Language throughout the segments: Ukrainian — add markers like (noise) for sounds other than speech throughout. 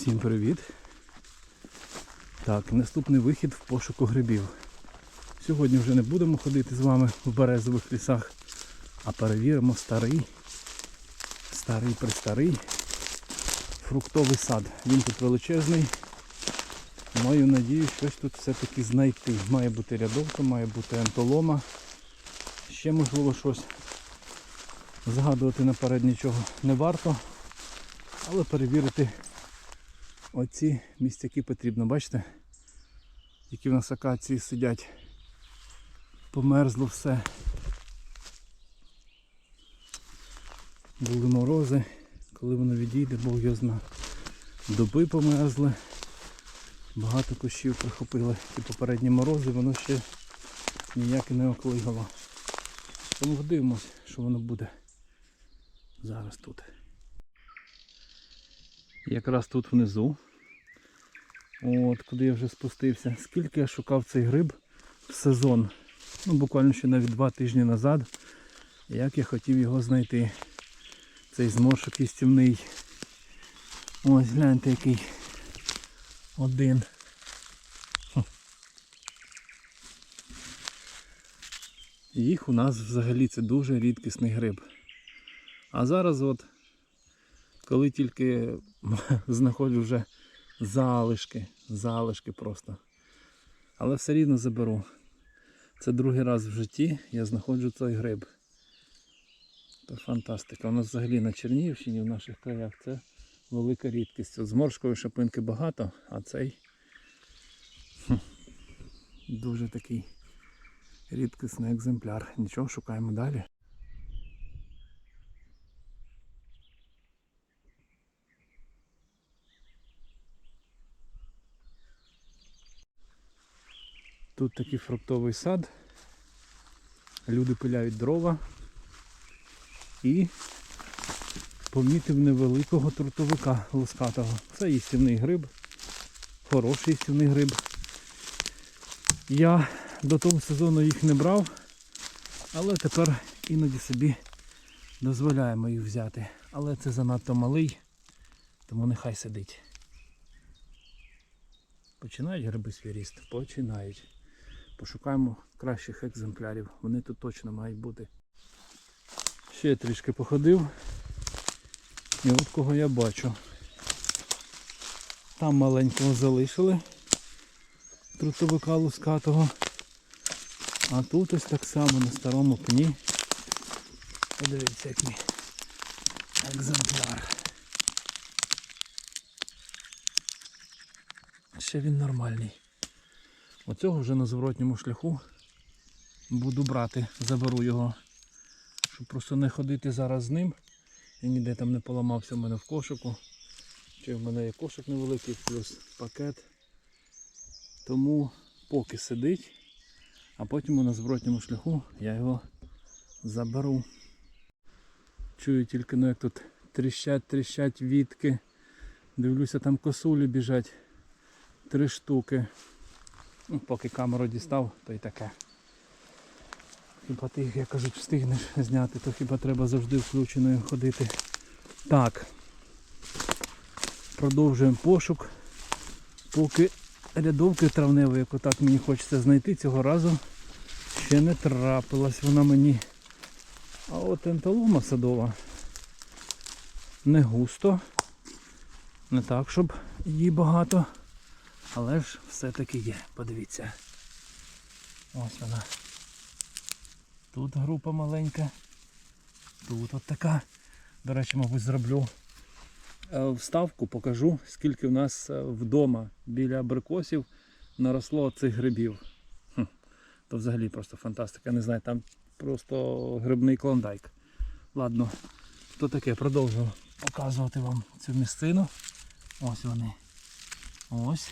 Всім привіт! Так, наступний вихід в пошуку грибів. Сьогодні вже не будемо ходити з вами в березових лісах, а перевіримо старий, старий престарий фруктовий сад. Він тут величезний. Маю надію щось тут все-таки знайти. Має бути рядовка, має бути ентолома. Ще можливо щось. Згадувати наперед нічого не варто. Але перевірити оці місцяки потрібно. Бачите, які в нас акації сидять. Померзло все. Були морози, коли воно відійде, Бог його зна. Дуби померзли. Багато кущів прихопили ті попередні морози, воно ще ніяк не оклигало. Тому подивимось, що воно буде зараз тут. Якраз тут внизу. От, куди я вже спустився. Скільки я шукав цей гриб в сезон. Ну, буквально ще навіть два тижні назад. Як я хотів його знайти. Цей зморшок істівний. Ось гляньте який. Один. Їх у нас взагалі це дуже рідкісний гриб. А зараз от коли тільки (laughs) знаходжу вже залишки, залишки просто. Але все рівно заберу. Це другий раз в житті я знаходжу цей гриб. Це фантастика. У нас взагалі на Чернігівщині в наших краях це велика рідкість. От зморшкової шапинки багато, а цей хм, дуже такий рідкісний екземпляр. Нічого, шукаємо далі. Тут такий фруктовий сад. Люди пиляють дрова і помітив невеликого трутовика лускатого. Це їстівний гриб, хороший їстівний гриб. Я до того сезону їх не брав, але тепер іноді собі дозволяємо їх взяти. Але це занадто малий, тому нехай сидить. Починають гриби свій ріст? Починають. Пошукаємо кращих екземплярів. Вони тут точно мають бути. Ще трішки походив. І от кого я бачу. Там маленького залишили. Трутовика лускатого. А тут ось так само на старому пні. Подивіться який екземпляр. Ще він нормальний. Оцього вже на зворотньому шляху буду брати, заберу його, щоб просто не ходити зараз з ним. І ніде там не поламався в мене в кошику. Чи в мене є кошик невеликий, плюс пакет. Тому поки сидить, а потім на зворотньому шляху я його заберу. Чую тільки ну як тут тріщать, тріщать вітки. Дивлюся, там косулі біжать. Три штуки. Ну, поки камеру дістав, то й таке. Хіба ти їх, як кажуть, встигнеш зняти, то хіба треба завжди включеною ходити. Так. Продовжуємо пошук. Поки рядовки травневої, яку так мені хочеться знайти, цього разу ще не трапилась вона мені. А от ентолома садова не густо. Не так, щоб її багато. Але ж все-таки є, подивіться. Ось вона. Тут група маленька. Тут от така. До речі, мабуть, зроблю е, вставку, покажу, скільки в нас е, вдома біля абрикосів наросло цих грибів. Хм, То взагалі просто фантастика. Не знаю, там просто грибний клондайк. Ладно, то таке, продовжую показувати вам цю місцину. Ось вони. Ось.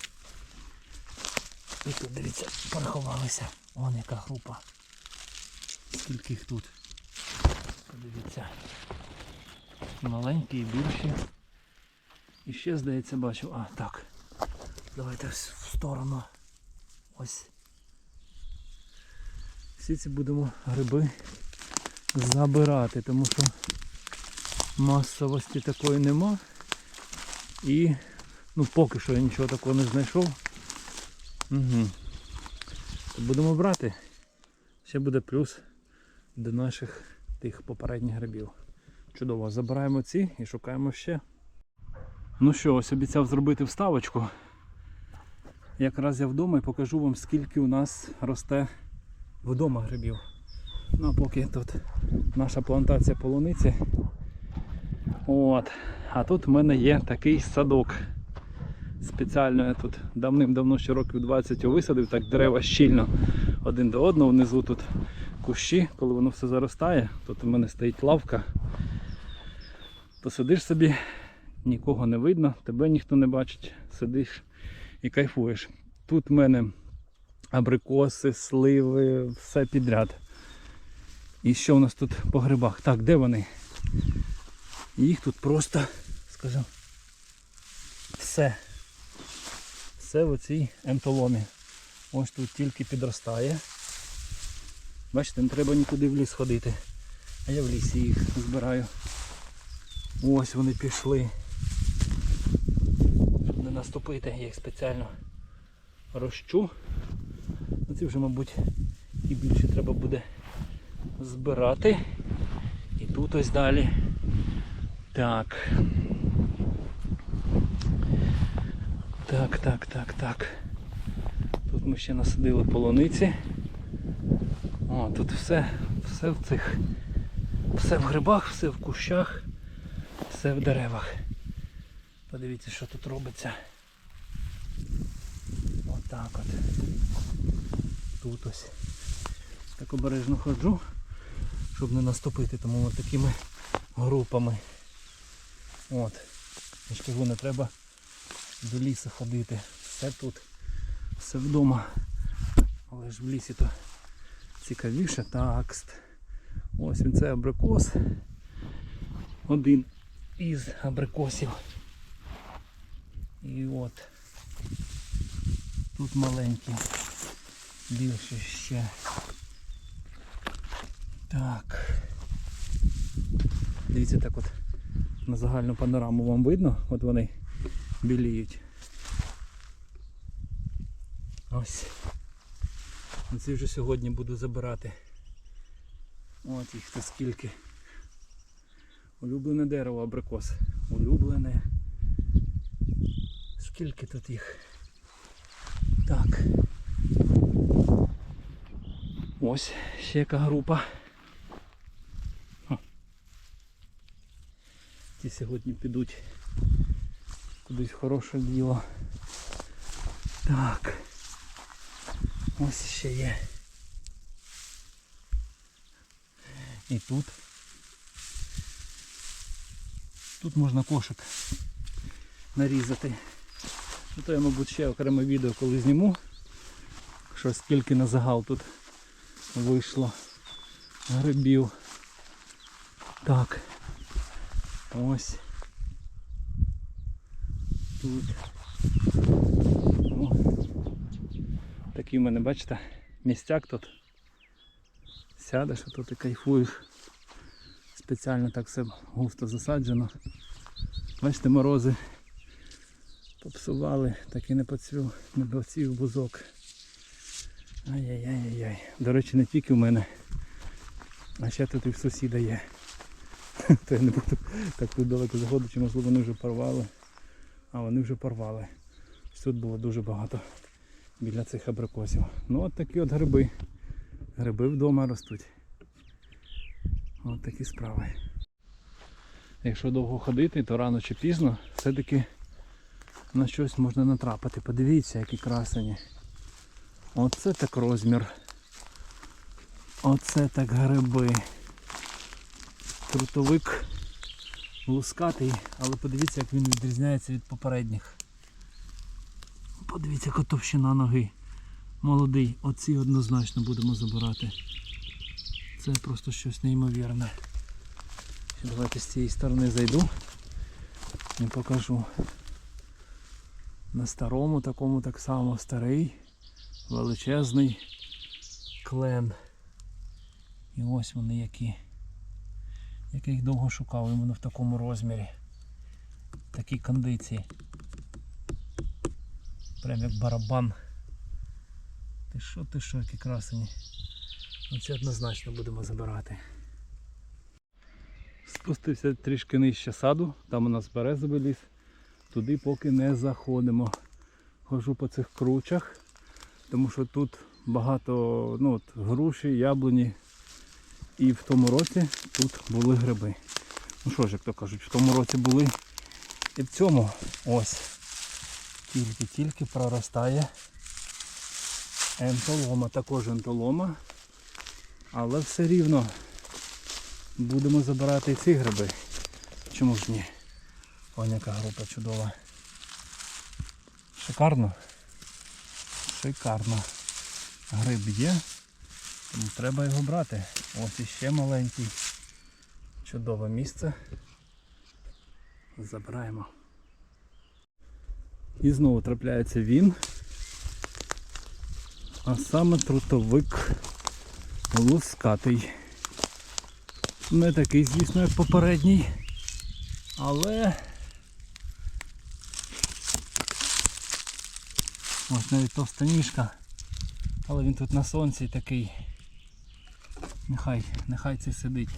І тут, дивіться, порахувалися. Вон яка група. Скільки їх тут. Подивіться. Маленькі і більші. І ще, здається, бачу. А, так. Давайте в сторону. Ось. Всі ці будемо гриби забирати, тому що масовості такої нема. І Ну, поки що я нічого такого не знайшов. Угу. Будемо брати. Ще буде плюс до наших тих попередніх грибів. Чудово, забираємо ці і шукаємо ще. Ну що, ось обіцяв зробити вставочку. Якраз я вдома і покажу вам, скільки у нас росте вдома грибів. Ну а поки тут наша плантація полуниці. От. А тут в мене є такий садок. Спеціально я тут давним-давно ще років 20 висадив, так дерева щільно один до одного. Внизу тут кущі, коли воно все заростає, тут у мене стоїть лавка. То сидиш собі, нікого не видно, тебе ніхто не бачить, сидиш і кайфуєш. Тут в мене абрикоси, сливи, все підряд. І що у нас тут по грибах? Так, де вони? Їх тут просто, скажу, все. Все в оцій ентоломі. Ось тут тільки підростає. Бачите, не треба нікуди в ліс ходити. А я в лісі їх збираю. Ось вони пішли. Щоб не наступити, я їх спеціально розчу. Ну, Ці вже, мабуть, і більше треба буде збирати. І тут ось далі. Так. Так, так, так, так. Тут ми ще насадили полуниці. О, тут все, все в цих, все в грибах, все в кущах, все в деревах. Подивіться, що тут робиться. Отак от. Тут ось. Так обережно ходжу, щоб не наступити, тому от такими групами. От. Ж не треба до лісу ходити. Все тут, все вдома. Але ж в лісі то цікавіше. Так. Ось він це абрикос. Один із абрикосів. І от. Тут маленький. Більше ще. Так. Дивіться так от на загальну панораму вам видно, от вони біліють. Ось. Ці вже сьогодні буду забирати. От їх то скільки. Улюблене дерево абрикос. Улюблене. Скільки тут їх? Так. Ось ще яка група. Ті сьогодні підуть кудись хороше діло. Так. Ось ще є. І тут. Тут можна кошик нарізати. Ну, то я, мабуть, ще окреме відео коли зніму. Що скільки на загал тут вийшло грибів. Так. Ось. Тут. О. Такий в мене, бачите, містяк тут. Сядеш а тут і кайфуєш. Спеціально так все густо засаджено. Бачите, морози попсували, так і не поцвів, не поцвів бузок. Ай-яй-яй-яй. До речі, не тільки в мене, а ще тут і в сусіда є. (laughs) То я не буду так тут далеко заходити, можливо вони вже порвали. А вони вже порвали. Тут було дуже багато біля цих абрикосів. Ну от такі от гриби. Гриби вдома ростуть. От такі справи. Якщо довго ходити, то рано чи пізно все-таки на щось можна натрапити. Подивіться, які красені. Оце так розмір. Оце так гриби. Трутовик лускатий, але подивіться, як він відрізняється від попередніх. Подивіться, яка товщина ноги. Молодий. Оці однозначно будемо забирати. Це просто щось неймовірне. Ще Давайте з цієї сторони зайду і покажу. На старому такому так само старий, величезний клен. І ось вони які. Як я їх довго шукав іменно в такому розмірі. В Такій кондиції. Прям як барабан. Ти що, ти що, які красені. Оце однозначно будемо забирати. Спустився трішки нижче саду, там у нас березовий ліс. Туди поки не заходимо. Хожу по цих кручах, тому що тут багато ну, от, груші, яблуні. І в тому році тут були гриби. Ну що ж, як то кажуть, в тому році були і в цьому ось тільки-тільки проростає ентолома, також ентолома. Але все рівно будемо забирати і ці гриби. Чому ж ні? Ось яка група чудова. Шикарно. Шикарно. Гриб є, треба його брати. Ось іще маленький. Чудове місце. Забираємо. І знову трапляється він. А саме трутовик лускатий. Не такий, звісно, як попередній. Але ось навіть товста ніжка. Але він тут на сонці такий. Нехай, нехай це сидить.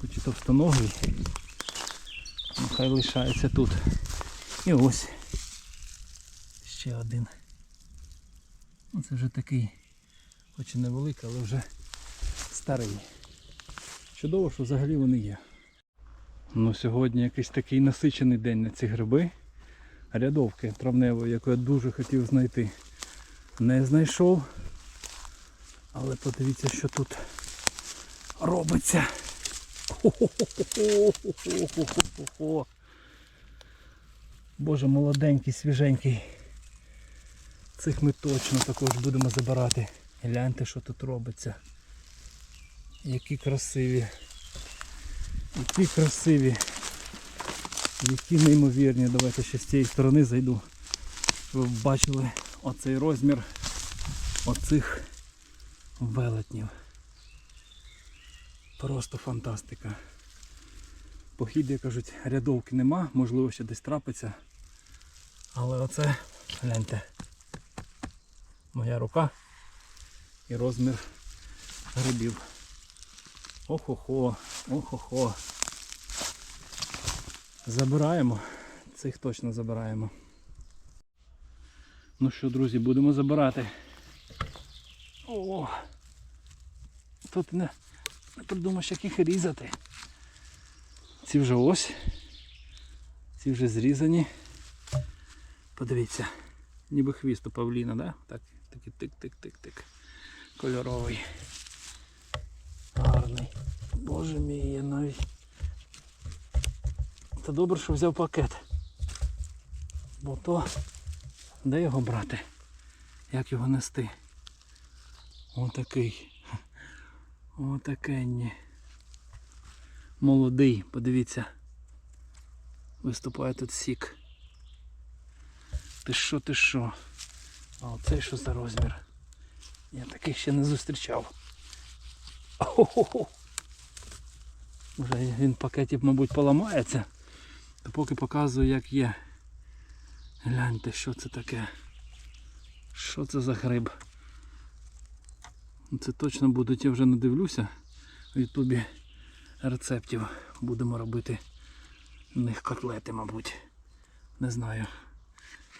Хоч і товстоногий. Нехай лишається тут. І ось. Ще один. Ну, це вже такий, хоч і невеликий, але вже старий. Чудово, що взагалі вони є. Ну, сьогодні якийсь такий насичений день на ці гриби. Рядовки травневої, яку я дуже хотів знайти. Не знайшов. Але подивіться, що тут робиться. Хо-хо-хо-хо-хо-хо-хо-хо. Боже, молоденький, свіженький. Цих ми точно також будемо забирати. Гляньте, що тут робиться. Які красиві. Які красиві. Які неймовірні. Давайте ще з цієї сторони зайду. Ви бачили оцей розмір оцих велетнів. Просто фантастика. Похід, як кажуть, рядовки нема, можливо ще десь трапиться. Але оце, гляньте, моя рука і розмір грибів. Охо-хо, охо-хо. Забираємо. Цих точно забираємо. Ну що, друзі, будемо забирати. О! Тут не, придумаєш, як їх різати. Ці вже ось. Ці вже зрізані. Подивіться. Ніби хвіст у павліна, да? Так, такий тик-тик-тик-тик. Кольоровий. Гарний. Боже мій, я навіть. Та добре, що взяв пакет. Бо то де його брати? Як його нести? Отакий. Отакенні. Молодий, подивіться. Виступає тут сік. Ти що, ти що? А оцей що за розмір? Я таких ще не зустрічав. О-хо-хо. Вже він в пакеті, мабуть, поламається. То поки показую як є. Гляньте, що це таке. Що це за гриб? Це точно будуть, я вже не дивлюся. В ютубі рецептів будемо робити в них котлети, мабуть. Не знаю,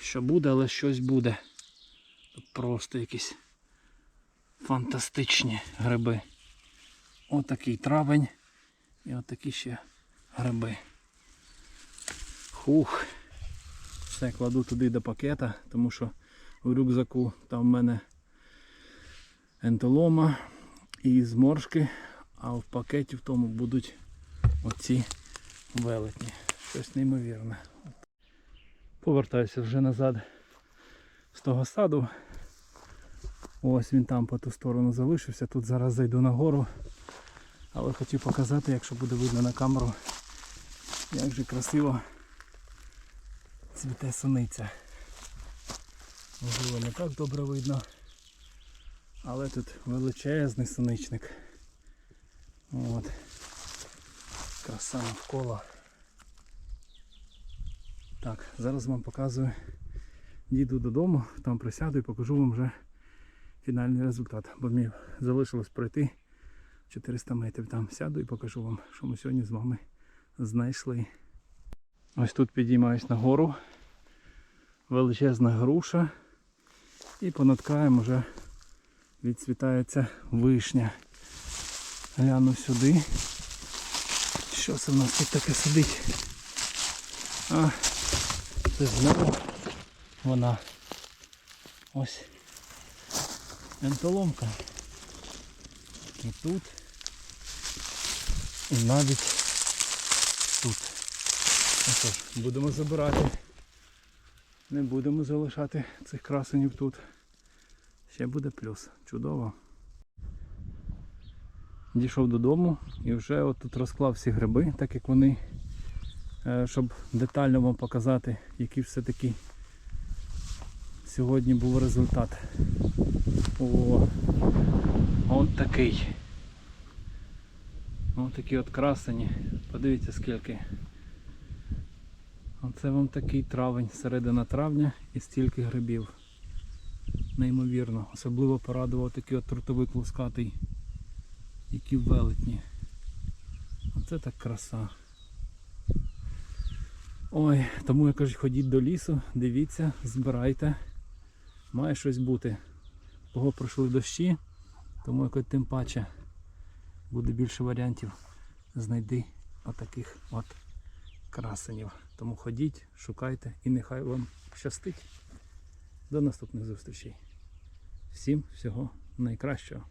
що буде, але щось буде. Просто якісь фантастичні гриби. Отакий травень і отакі ще гриби. Хух. Все кладу туди до пакета, тому що в рюкзаку там в мене ентолома і зморшки, а в пакеті в тому будуть оці велетні. Щось неймовірне. Повертаюся вже назад з того саду. Ось він там по ту сторону залишився. Тут зараз зайду на гору. Але хотів показати, якщо буде видно на камеру, як же красиво цвіте суниця. Можливо, не так добре видно. Але тут величезний суничник. От. Краса навколо. Так, зараз вам показую дійду додому, там присяду і покажу вам вже фінальний результат. Бо мені залишилось пройти 400 метрів. Там сяду і покажу вам, що ми сьогодні з вами знайшли. Ось тут підіймаюсь на гору. Величезна груша. І понад краєм вже відцвітається вишня. Гляну сюди. Що це в нас тут таке сидить? А, це знову вона. Ось. Ентоломка. І тут. І навіть тут. Ну що ж, будемо забирати. Не будемо залишати цих красенів тут. Ще буде плюс. Чудово. Дійшов додому і вже от тут розклав всі гриби, так як вони, е, щоб детально вам показати, який все-таки сьогодні був результат. О, от такий. Ось такі от красені. Подивіться скільки. Оце вам такий травень, середина травня і стільки грибів. Неймовірно. Особливо порадував такий от трутовик лускатий, які велетні. Оце так краса. Ой, тому я кажу, ходіть до лісу, дивіться, збирайте. Має щось бути. Кого пройшли дощі, тому якось тим паче буде більше варіантів. Знайди отаких от красенів. Тому ходіть, шукайте і нехай вам щастить. До наступних зустрічей. Всім всього найкращого.